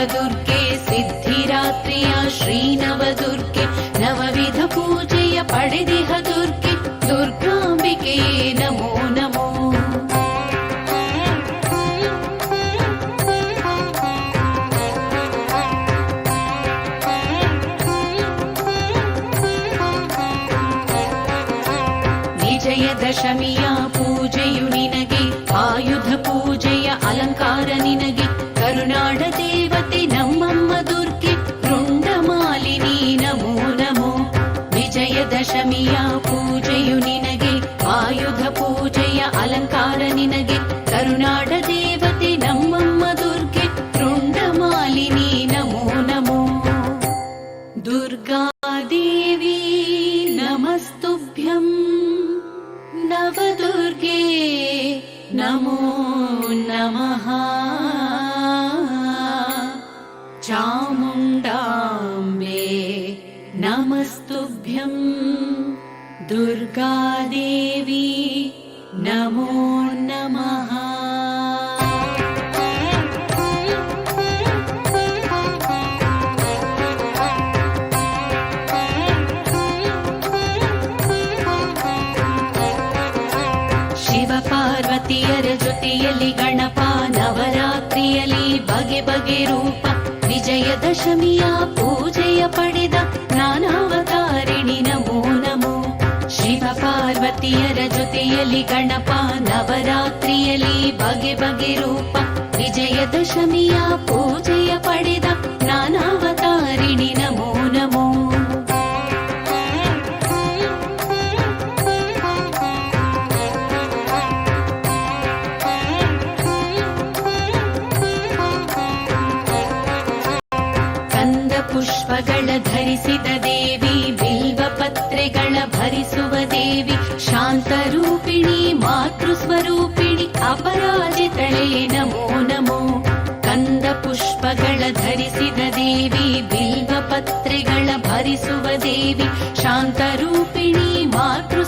ದುರ್ಗೆ ಸಿದ್ಧಿರಾತ್ರಿಯ ಶ್ರೀನವದುರ್ಗೆ ನವವಿಧ ಪೂಜೆಯ ಪಡೆದಿಹ ದುರ್ಗೆ ದುರ್ಗಾಂಬಿಕೆಯೇ ನಮೋ ನಮೋ ವಿಜಯದಶಮಿಯ ಪೂಜೆಯು ನಿನಗೆ ಆಯುಧ ಪೂಜೆಯ ಅಲಂಕಾರ ನಿನಗೆ ಕರುನಾಡ ಪೂಜೆಯು ನಿನಗೆ ಆಯುಧ ಪೂಜೆಯ ಅಲಂಕಾರ ನಿನಗೆ ಕರುನಾಡ ದೇವತೆ ನಮ್ಮಮ್ಮ ದುರ್ಗೆ ರುಂಡಮಾಲಿನಿ ನಮೋ ನಮೋ दुर्गादेवी नमस्तुभ्यम् नवदुर्गे नमो नमः चामुण्डाम्बे नमस्तुभ्यम् दुर्गादेवी नमो नमः ಶಿವ ಪಾರ್ವತಿಯರ ಜೊತೆಯಲ್ಲಿ ಗಣಪ ನವರಾತ್ರಿಯಲ್ಲಿ ಬಗೆ ಬಗೆ ರೂಪ ವಿಜಯದಶಮಿಯ ಪೂಜೆಯ ಪಡೆದ ನಾನಾವತಾರಿಣಿ ನಮೋ ನಮೋ ಶಿವ ಪಾರ್ವತಿಯರ ಜೊತೆಯಲ್ಲಿ ಗಣಪ ನವರಾತ್ರಿಯಲ್ಲಿ ಬಗೆ ಬಗೆ ರೂಪ ವಿಜಯದಶಮಿಯ ಪೂಜೆಯ ಪುಷ್ಪಗಳ ಧರಿಸಿದ ದೇವಿ ಬಿಲ್ವ ಪತ್ರೆಗಳ ಭರಿಸುವ ದೇವಿ ಶಾಂತ ರೂಪಿಣಿ ಮಾತೃ ಸ್ವರೂಪಿಣಿ ಅಪರಾಜಿತಳೆ ನಮೋ ನಮೋ ಕಂದ ಪುಷ್ಪಗಳ ಧರಿಸಿದ ದೇವಿ ಬಿಲ್ವ ಪತ್ರೆಗಳ ಭರಿಸುವ ದೇವಿ ಶಾಂತ ರೂಪಿಣಿ ಮಾತೃ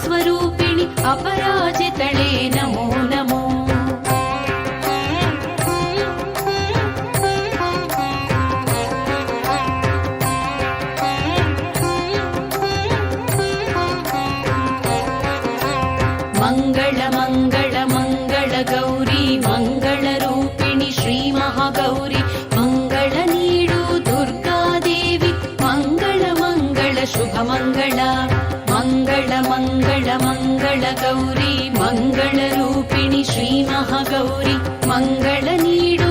ಮಂಗಳ ಮಂಗಳ ಮಂಗಳ ಗೌರಿ, ಮಂಗಳ ರೂಪಿಣಿ ಶ್ರೀ ಮಹಾಗೌರಿ. ಮಂಗಳ ನೀಡು ದುರ್ಗಾದೇವಿ ಮಂಗಳ ಮಂಗಳ ಶುಭ ಮಂಗಳ. ಮಂಗಳ ಮಂಗಳ ಮಂಗಳ ಗೌರಿ, ಮಂಗಳ ರೂಪಿಣಿ ಶ್ರೀ ಮಹಾಗೌರಿ. ಮಂಗಳ ನೀಡು